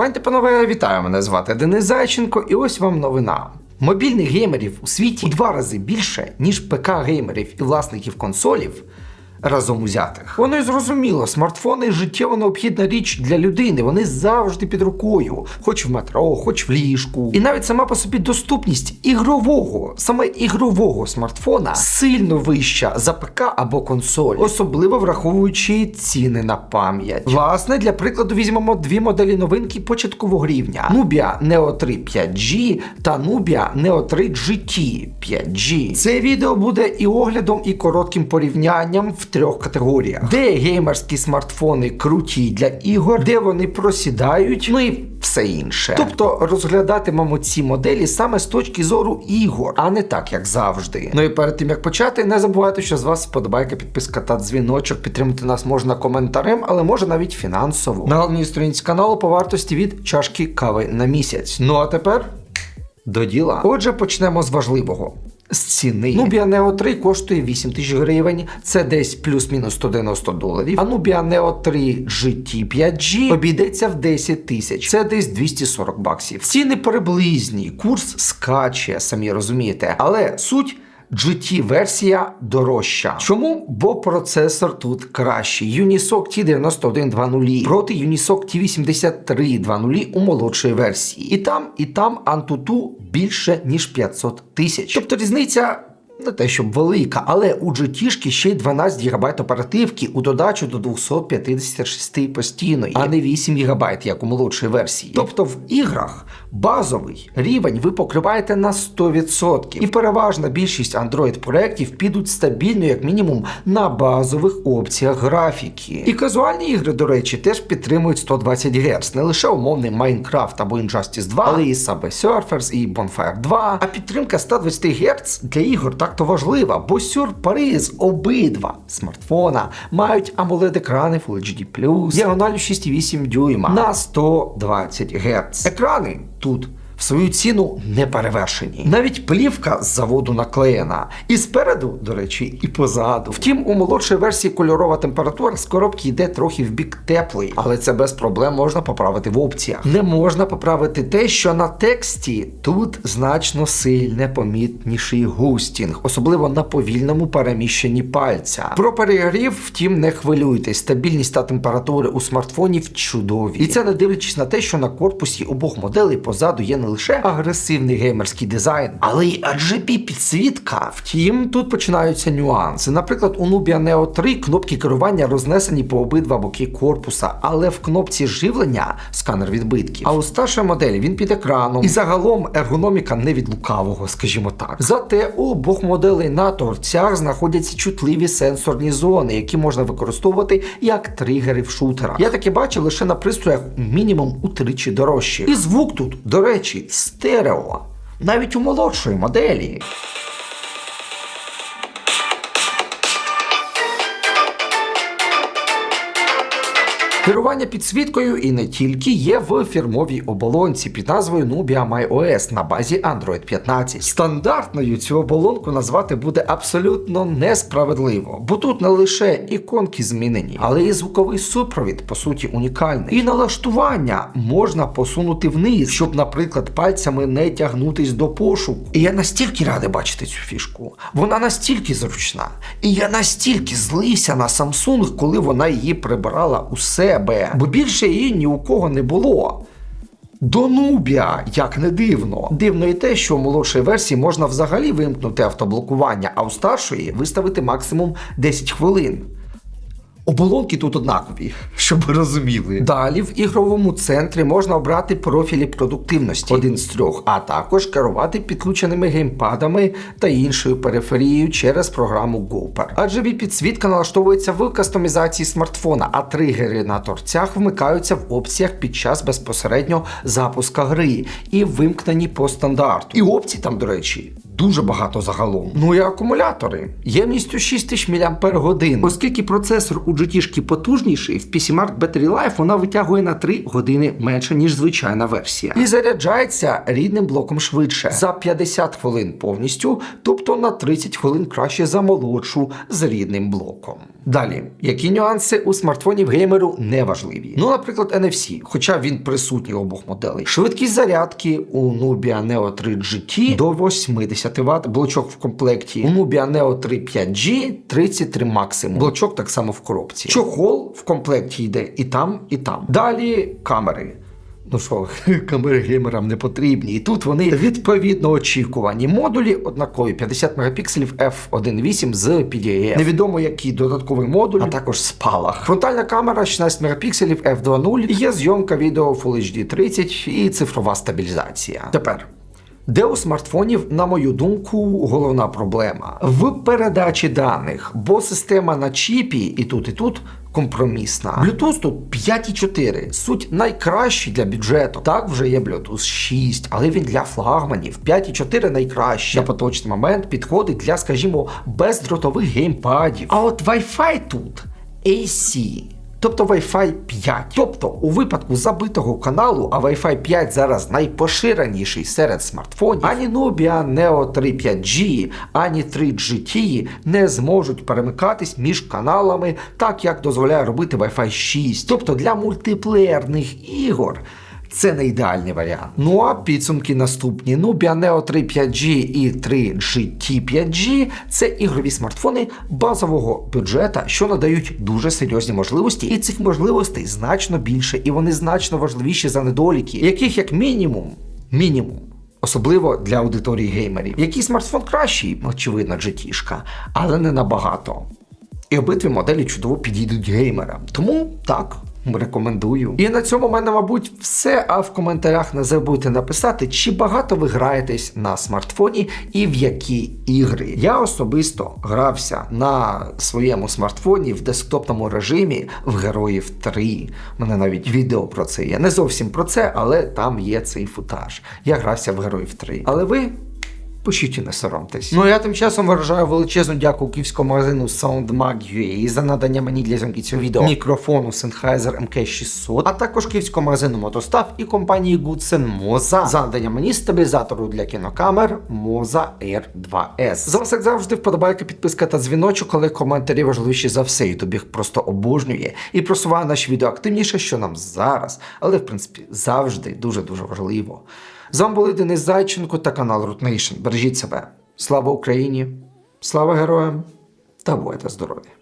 Пані та панове, вітаю! Мене звати Денис Зайченко, і ось вам новина. Мобільних геймерів у світі у два рази більше, ніж ПК-геймерів і власників консолів. Разом узятих. Воно й зрозуміло, смартфони життєво необхідна річ для людини. Вони завжди під рукою, хоч в метро, хоч в ліжку. І навіть сама по собі доступність ігрового, саме ігрового смартфона сильно вища за ПК або консоль, особливо враховуючи ціни на пам'ять. Власне, для прикладу візьмемо дві моделі новинки початкового рівня: Nubia Neo 3 5G та Nubia Neo 3 GT 5G. Це відео буде і оглядом, і коротким порівнянням в трьох категоріях: де геймерські смартфони круті для ігор, де вони просідають, ну і все інше. Тобто розглядатимемо ці моделі саме з точки зору ігор, а не так, як завжди. Ну і перед тим як почати, не забувайте, що з вас вподобайка, підписка та дзвіночок. Підтримати нас можна коментарем, але може навіть фінансово. На головній сторінці каналу по вартості від чашки кави на місяць. Ну а тепер. До діла. Отже, почнемо з важливого. З ціни. Nubia Neo 3 коштує 8 тисяч гривень, це десь плюс-мінус 190 доларів. А Nubia Neo 3 GT 5G обійдеться в 10 тисяч, це десь 240 баксів. Ціни приблизні, курс скаче, самі розумієте. Але суть. GT-версія дорожча. Чому? Бо процесор тут кращий. Unisoc T9120 проти Unisoc T8320 у молодшої версії. І там, і там Antutu більше ніж 500 тисяч. Тобто різниця. Не те, щоб велика, але у GT ще й 12 ГБ оперативки у додачу до 256 постійної, а не 8 ГБ, як у молодшої версії. Тобто в іграх базовий рівень ви покриваєте на 100%. І переважна більшість Android проєктів підуть стабільно, як мінімум, на базових опціях графіки. І казуальні ігри, до речі, теж підтримують 120 Гц, не лише умовний Minecraft або Injustice 2, але і Subway Surfers, і Bonfire 2. А підтримка 120 Гц для ігор так то важлива, бо сюрприз обидва смартфона мають amoled екрани Full HD+, діагоналю 6,8 дюйма на 120 Гц. Екрани тут. Свою ціну не перевершені. Навіть плівка з заводу наклеєна. І спереду, до речі, і позаду. Втім, у молодшої версії кольорова температура з коробки йде трохи в бік теплий, але це без проблем можна поправити в опціях. Не можна поправити те, що на тексті тут значно сильне помітніший густінг, особливо на повільному переміщенні пальця. Про перегрів, втім, не хвилюйтесь. Стабільність та температури у смартфонів чудові. І це не дивлячись на те, що на корпусі обох моделей позаду є не лише агресивний геймерський дизайн, але й RGB підсвітка. Втім, тут починаються нюанси. Наприклад, у Nubia Neo 3 кнопки керування рознесені по обидва боки корпуса, але в кнопці живлення сканер відбитків. А у старшої моделі він під екраном. І загалом ергономіка не від лукавого, скажімо так. Зате у обох моделей на торцях знаходяться чутливі сенсорні зони, які можна використовувати як тригери в шутерах. Я таке бачив лише на пристроях мінімум утричі дорожче. І звук тут, до речі, стерео. Навіть у молодшої моделі. Керування підсвіткою і не тільки є в фірмовій оболонці під назвою Nubia MyOS на базі Android 15. Стандартною цю оболонку назвати буде абсолютно несправедливо, бо тут не лише іконки змінені, але і звуковий супровід, по суті, унікальний. І налаштування можна посунути вниз, щоб, наприклад, пальцями не тягнутись до пошуку. І я настільки радий бачити цю фішку. Вона настільки зручна. І я настільки злився на Samsung, коли вона її прибирала у себе, бо більше її ні у кого не було. До Нубія, як не дивно. Дивно і те, що у молодшій версії можна взагалі вимкнути автоблокування, а у старшої виставити максимум 10 хвилин. Оболонки тут однакові, щоб ви розуміли. Далі в ігровому центрі можна обрати профілі продуктивності один з трьох, а також керувати підключеними геймпадами та іншою периферією через програму GoPer. Адже підсвітка налаштовується в кастомізації смартфона, а тригери на торцях вмикаються в опціях під час безпосередньо запуска гри і вимкнені по стандарту. І опцій там, до речі. Дуже багато загалом. Ну і акумулятори. Ємністю 6000 мАч. Оскільки процесор у GT потужніший, в PCMark Battery Life вона витягує на 3 години менше, ніж звичайна версія. І заряджається рідним блоком швидше за 50 хвилин повністю, тобто на 30 хвилин краще за молодшу з рідним блоком. Далі, які нюанси у смартфонів геймеру не важливі. Ну, наприклад, NFC, хоча він присутній обох моделей. Швидкість зарядки у Nubia Neo 3 GT до 80 Вт, блочок в комплекті. У Nubia Neo 3 5G 33 максимум. Блочок так само в коробці. Чохол в комплекті йде і там, і там. Далі камери. Ну що, камери геймерам не потрібні. І тут вони відповідно очікувані. Модулі однакові 50 мегапікселів f1.8 з PDAF. Невідомо який додатковий модуль, а також спалах. Фронтальна камера 16 мегапікселів f2.0. Є зйомка відео Full HD 30 і цифрова стабілізація. Тепер. Де у смартфонів, на мою думку, головна проблема в передачі даних, бо система на чіпі і тут, і тут компромісна. Bluetooth тут 5.4, суть найкращий для бюджету. Так вже є Bluetooth 6, але він для флагманів. 5.4 найкраще. На поточний момент підходить для, скажімо, бездротових геймпадів. А от Wi-Fi тут AC. Тобто Wi-Fi 5. Тобто, у випадку забитого каналу, а Wi-Fi 5 зараз найпоширеніший серед смартфонів, ані Nubia Neo 3 5G, ані 3 GT не зможуть перемикатись між каналами, так як дозволяє робити Wi-Fi 6. Тобто для мультиплеєрних ігор. Це не ідеальний варіант. Ну а підсумки наступні. Nubia Neo 3 5G і 3 GT 5G це ігрові смартфони базового бюджета, що надають дуже серйозні можливості, і цих можливостей значно більше, і вони значно важливіші за недоліки, яких як мінімум, мінімум. Особливо для аудиторії геймерів. Який смартфон кращий, очевидно, GT-шка, але не набагато. І обидві моделі чудово підійдуть геймерам. Тому так. Рекомендую. І на цьому в мене, мабуть, все. А в коментарях не забудьте написати, чи багато ви граєтесь на смартфоні і в які ігри. Я особисто грався на своєму смартфоні в десктопному режимі в Героїв 3. У мене навіть відео про це є. Не зовсім про це, але там є цей футаж. Я грався в Героїв 3. Але ви. Пишіть і не соромтесь. Ну я тим часом виражаю величезну дяку київському магазину SoundMag.ua за надання мені для зйомки цього відео мікрофону Sennheiser MK600, а також київському магазину Мотостав і компанії Goodsen Moza за надання мені стабілізатору для кінокамер Moza Air 2S. За вас, як завжди, вподобайка, підписка та дзвіночок, але коментарі важливіші за все. Ютуб їх просто обожнює і просуває наші відео активніше, що нам зараз, але в принципі завжди дуже дуже важливо. З вами були Денис Зайченко та канал Root Nation. Бережіть себе. Слава Україні! Слава героям! Та будьте здорові!